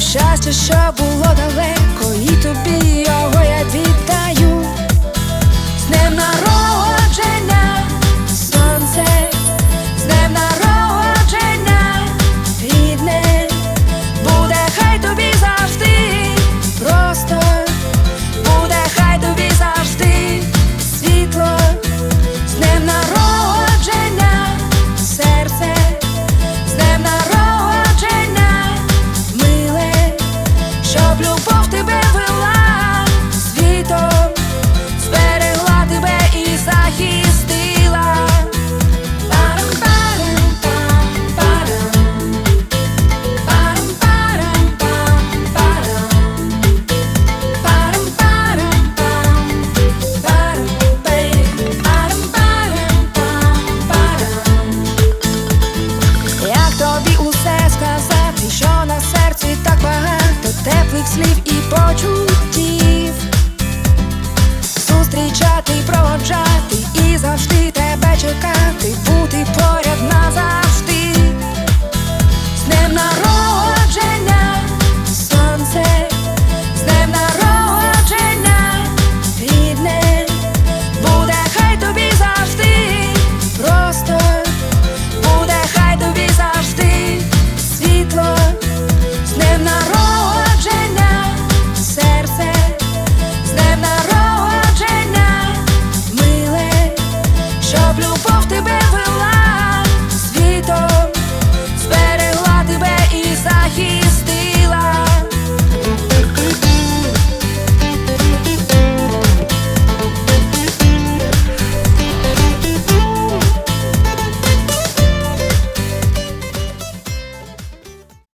щастя, що було далеко. blow